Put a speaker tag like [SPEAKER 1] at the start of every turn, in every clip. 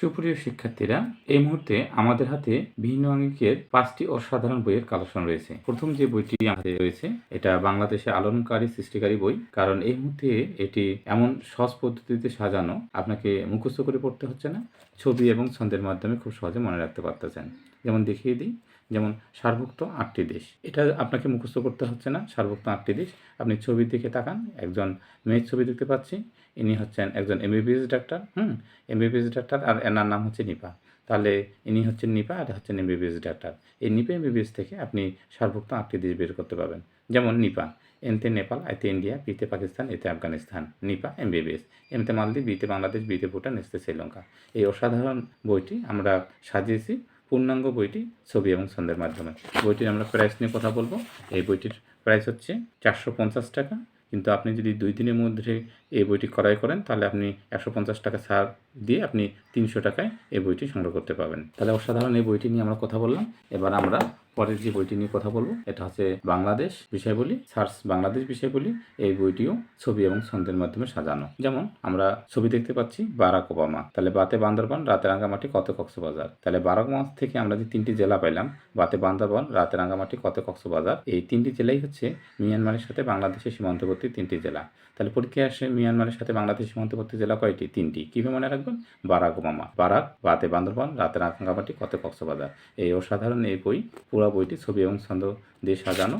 [SPEAKER 1] সুপ্রিয় শিক্ষার্থীরা, এই মুহূর্তে আমাদের হাতে ভিন্ন আঙ্গিকের পাঁচটি অসাধারণ বইয়ের কালেকশন রয়েছে। প্রথম যে বইটি আমাদের রয়েছে, এটা বাংলাদেশে আলোড়নকারী সৃষ্টিকারী বই। কারণ এই মুহূর্তে এটি এমন সহজ পদ্ধতিতে সাজানো, আপনাকে মুখস্থ করে পড়তে হচ্ছে না। ছবি এবং ছন্দের মাধ্যমে খুব সহজে মনে রাখতে পারতেছেন। যেমন দেখিয়ে দিই যেমন সারভুক্ত আটটি দেশ। এটা আপনাকে মুখস্থ করতে হচ্ছে না সারভুক্ত আটটি দেশ। আপনি ছবি দিকে তাকান, একজন মেয়ের ছবি দেখতে পাচ্ছি, ইনি হচ্ছেন একজন এমবিবিএস ডাক্তার, হুম, এমবিবিএস ডাক্তার, আর এনার নাম হচ্ছে নিপা। তাহলে ইনি হচ্ছেন নিপা, আর হচ্ছেন এমবিবিএস ডাক্তার। এই নিপা এমবিবিএস থেকে আপনি সারভুক্ত আটটি দেশ বের করতে পারবেন। যেমন নিপা, এনতে নেপাল, আইতে ইন্ডিয়া পিতে পাকিস্তান, এতে আফগানিস্তান। নিপা এমবিবিএস এমতে মালদ্বীপ, বিতে বাংলাদেশ, বিতে ভুটান, এসতে শ্রীলঙ্কা। এই অসাধারণ বইটি আমরা সাজিয়েছি। পূর্ণাঙ্গ বইটি ছবি এবং ছন্দের মাধ্যমে। বইটির আমরা প্রাইস নিয়ে কথা বলব। এই বইটির প্রাইস হচ্ছে চারশো পঞ্চাশ টাকা। কিন্তু আপনি যদি দুই দিনের মধ্যে এই বইটি ক্রয় করেন, তাহলে আপনি একশো পঞ্চাশ টাকা ছাড় দিয়ে আপনি তিনশো টাকায় এই বইটি সংগ্রহ করতে পারবেন। তাহলে অসাধারণ এই বইটি নিয়ে আমরা কথা বললাম। এবার আমরা পরের যে বইটি নিয়ে কথা বলব, এটা হচ্ছে বাংলাদেশ বিষয়বলি সার্চ বাংলাদেশ বিষয়বলি। এই বইটিও ছবি এবং ছন্দের মাধ্যমে সাজানো। যেমন আমরা ছবি দেখতে পাচ্ছি বারাক ওবামা। তাহলে বাতে বান্দরবান, রাতে রাঙ্গামাটি কত কক্সবাজার। তাহলে বারাক মাস থেকে আমরা যে তিনটি জেলা পাইলাম, বাতে বান্দরবান, রাতে রাঙ্গামাটি কত কক্সবাজার, এই তিনটি জেলাই হচ্ছে মিয়ানমারের সাথে বাংলাদেশের সীমান্তবর্তী তিনটি জেলা। তাহলে পরীক্ষায় আসে মিয়ানমারের সাথে বাংলাদেশের সীমান্তবর্তী জেলা কয়টি? তিনটি। কীভাবে মনে রাখবেন বারাক ওবামা। বারাক, বাতে বান্দরবান, রাতে রাঙ্গামাটি, কত কক্সবাজার। এই অসাধারণ এই বই, পুরা বইটি ছবি এবং ছন্দ দিয়ে সাজানো।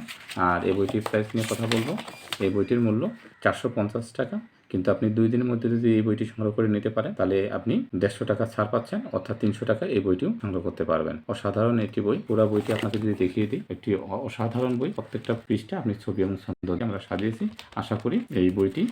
[SPEAKER 1] আর এই বইটির প্রাইস নিয়ে কথা বলব। এই বইটির মূল্য চারশো পঞ্চাশ টাকা। কিন্তু আপনি দুই দিনের মধ্যে যদি এই বইটি সংগ্রহ করে নিতে পারেন, তাহলে আপনি দেড়শো টাকা ছাড় পাচ্ছেন, অর্থাৎ তিনশো টাকা এই বইটিও সংগ্রহ করতে পারবেন। অসাধারণ একটি বই। পুরো বইটি আপনাকে যদি দেখিয়ে দিই, একটি অসাধারণ বই। প্রত্যেকটা পৃষ্ঠা আপনি ছবি এবং দিয়ে আমরা সাজিয়েছি। আশা করি এই বইটি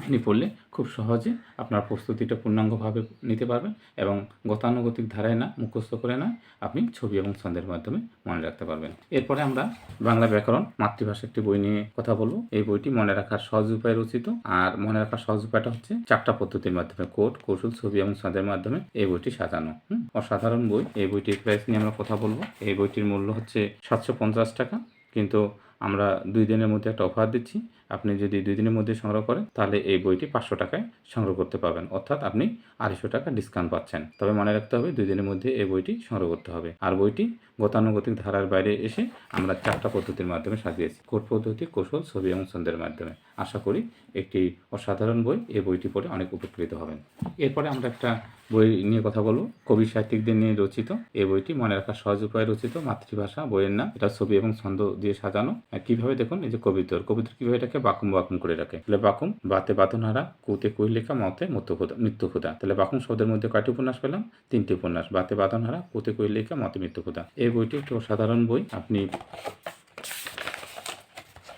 [SPEAKER 1] আপনি পড়লে খুব সহজে আপনার প্রস্তুতিটা পূর্ণাঙ্গভাবে নিতে পারবেন এবং গতানুগতিক ধারায় না, মুখস্থ করে না আপনি ছবি এবং ছন্দের মাধ্যমে মনে রাখতে পারবেন। এরপরে আমরা বাংলা ব্যাকরণ মাতৃভাষা একটি বই নিয়ে কথা বলব। এই বইটি মনে রাখার সহজ উপায় রচিত। আর মনে রাখার সহজ উপায়টা হচ্ছে চারটা পদ্ধতির মাধ্যমে কোড কৌশল, ছবি এবং ছন্দের মাধ্যমে এই বইটি সাজানো। অসাধারণ বই। এই বইটির প্রাইস নিয়ে আমরা কথা বলব। এই বইটির মূল্য হচ্ছে সাতশো পঞ্চাশ টাকা। কিন্তু আমরা দুই দিনের মধ্যে একটা অফার দিচ্ছি। আপনি যদি দুই দিনের মধ্যে সংগ্রহ করেন, তাহলে এই বইটি পাঁচশো টাকায় সংগ্রহ করতে পারবেন। অর্থাৎ আপনি আড়াইশো টাকা ডিসকাউন্ট পাচ্ছেন। তবে মনে রাখতে হবে, দুই দিনের মধ্যে এই বইটি সংগ্রহ করতে হবে। আর বইটি গতানুগতিক ধারার বাইরে এসে আমরা চারটা পদ্ধতির মাধ্যমে সাজিয়েছি। কোট পদ্ধতি, কৌশল, ছবি এবং ছন্দের মাধ্যমে। আশা করি একটি অসাধারণ বই। এই বইটি পড়ে অনেক উপকৃত হবেন। এরপরে আমরা একটা বই নিয়ে কথা বলব। কবি সাহিত্যিকদের নিয়ে রচিত। এই বইটি মনে রাখার সহজ উপায়ে রচিত। মাতৃভাষা, বইয়ের নাম, এটা ছবি এবং ছন্দ দিয়ে সাজানো। কীভাবে দেখুন? এই যে কবিতর। কবিতর কীভাবে এটাকে বাকুম বাকুম করে রাখে? তাহলে বাকুম, বাতে বাতনহারা, কুতে কৈলেখা মতে মৃত্যু খোদা মৃত্যু খোদা তাহলে বাকুম শব্দের মধ্যে কয়টি উপন্যাস পেলাম? তিনটি উপন্যাস। বাতে বাতনহারা, কুতে কৈলেখা মতে মৃত্যু খোদা এই বইটি একটি অসাধারণ বই। আপনি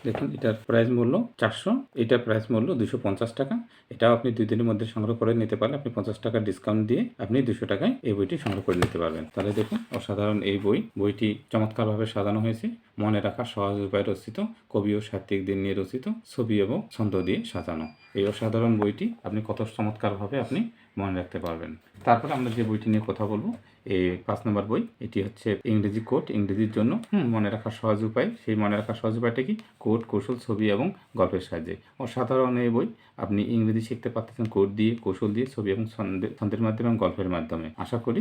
[SPEAKER 1] দেখুন, এটার প্রাইস মূল্য চারশো, এটার প্রাইস মূল্য দুশো পঞ্চাশ টাকা। এটাও আপনি দুই দিনের মধ্যে সংগ্রহ করে নিতে পারলে আপনি পঞ্চাশ টাকা ডিসকাউন্ট দিয়ে আপনি দুশো টাকায় এই বইটি সংগ্রহ করে নিতে পারবেন। তাহলে দেখুন, অসাধারণ এই বই। বইটি চমৎকারভাবে সাজানো হয়েছে, মনে রাখা সহজ উপায় রচিত, কবি ও সাহিত্যিকদের নিয়ে রচিত, ছবি এবং ছন্দ দিয়ে সাজানো। এই অসাধারণ বইটি আপনি কত চমৎকারভাবে আপনি মনে রাখতে পারবেন। তারপরে আমরা যে বইটি নিয়ে কথা বলব এই পাঁচ নম্বর বই, এটি হচ্ছে ইংরেজি কোড, ইংরেজির জন্য মনে রাখার সহজ উপায়। সেই মনে রাখার সহজ উপায়টা কি? কোড, কৌশল, ছবি এবং গল্পের সাহায্যে। অসাধারণ এই বই। আপনি ইংরেজি শিখতে পারতেছেন কোড দিয়ে, কৌশল দিয়ে, ছবি এবং ছন্দে, ছন্দের মাধ্যমে এবং গল্পের মাধ্যমে। আশা করি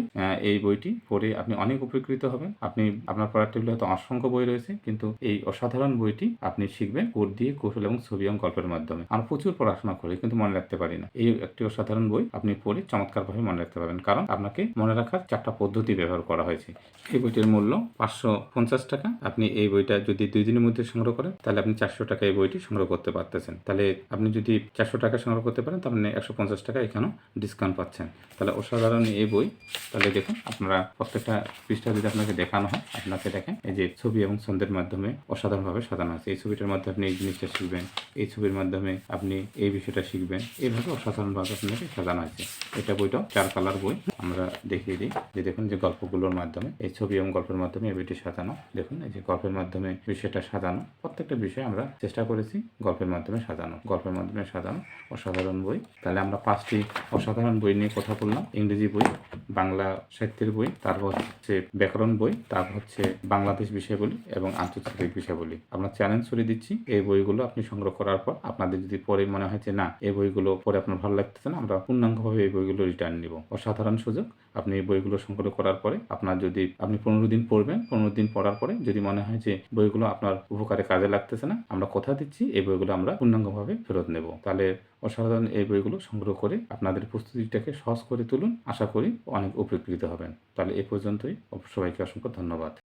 [SPEAKER 1] এই বইটি পড়ে আপনি অনেক উপকৃত হবেন। আপনি, আপনার পড়ার টেবিলে হয়তো অসংখ্য বই রয়েছে, কিন্তু এই অসাধারণ বইটি আপনি শিখবেন কোড দিয়ে, কৌশল এবং ছবি এবং গল্পের মাধ্যমে। আমরা প্রচুর পড়াশোনা করি, কিন্তু মনে রাখতে পারি না। এই একটি অসাধারণ বই। আপনি পড়ে চমৎকারভাবে মনে রাখতে পারবেন। কারণ আপনাকে মনে রাখার চারটা পদ্ধতি ব্যবহার করা হয়েছে। এই বইটির মূল্য পাঁচশো পঞ্চাশ টাকা। আপনি এই বইটা যদি দুই দিনের মধ্যে সংগ্রহ করেন, তাহলে আপনি চারশো টাকা এই বইটি সংগ্রহ করতে পারতেছেন। তাহলে আপনি যদি চারশো টাকা সংগ্রহ করতে পারেন, তাহলে একশো পঞ্চাশ টাকা এখানেও ডিসকাউন্ট পাচ্ছেন। তাহলে অসাধারণ এই বই। তাহলে দেখুন, আপনারা প্রত্যেকটা পৃষ্ঠা যদি আপনাকে দেখানো হয়, আপনাকে দেখেন, এই যে ছবি এবং ছন্দের মাধ্যমে অসাধারণভাবে সাজানো আছে। এই ছবিটার মাধ্যমে আপনি এই জিনিসটা শিখবেন, এই ছবির মাধ্যমে আপনি এই বিষয়টা শিখবেন। এইভাবে অসাধারণভাবে আপনাকে সাজানো আছে। এটা বইটা চার কালার বই। আমরা দেখিয়ে দিই। যে দেখুন যে গল্পগুলোর মাধ্যমে, এই ছবি এবং গল্পের মাধ্যমে এই বইটি সাজানো। দেখুন, এই যে গল্পের মাধ্যমে বিষয়টা সাজানো। প্রত্যেকটা বিষয় আমরা চেষ্টা করেছি গল্পের মাধ্যমে সাজানো। গল্পের মাধ্যমে সাজানো অসাধারণ বই। তাহলে আমরা পাঁচটি অসাধারণ বই নিয়ে কথা বললাম। ইংরেজি বই, বাংলা সাহিত্যের বই, তারপর হচ্ছে ব্যাকরণ বই, তারপর হচ্ছে বাংলাদেশ বিষয়গুলি এবং আন্তর্জাতিক বিষয়গুলি আমরা চ্যালেঞ্জ করে দিচ্ছি। এই বইগুলো আপনি সংগ্রহ করার পর আপনাদের যদি পরে মনে হয় যে না, এই বইগুলো পরে আপনার ভালো লাগতেছে না, আমরা পূর্ণাঙ্গভাবে এই বইগুলো রিটার্ন নিব। অসাধারণ সুযোগ আপনি বইগুলো সংগ্রহ করার পরে আপনার যদি, আপনি পনেরো দিন পড়বেন, পনেরো দিন পড়ার পরে যদি মনে হয় যে বইগুলো আপনার উপকারে কাজে লাগতেছে না, আমরা কথা দিচ্ছি, এই বইগুলো আমরা পূর্ণাঙ্গভাবে ফেরত নেব। তাহলে অসাধারণ এই বইগুলো সংগ্রহ করে আপনাদের প্রস্তুতিটাকে সহজ করে তুলুন, আশা করি অনেক উপকৃত হবেন। তাহলে এ পর্যন্তই, সবাইকে অসংখ্য ধন্যবাদ।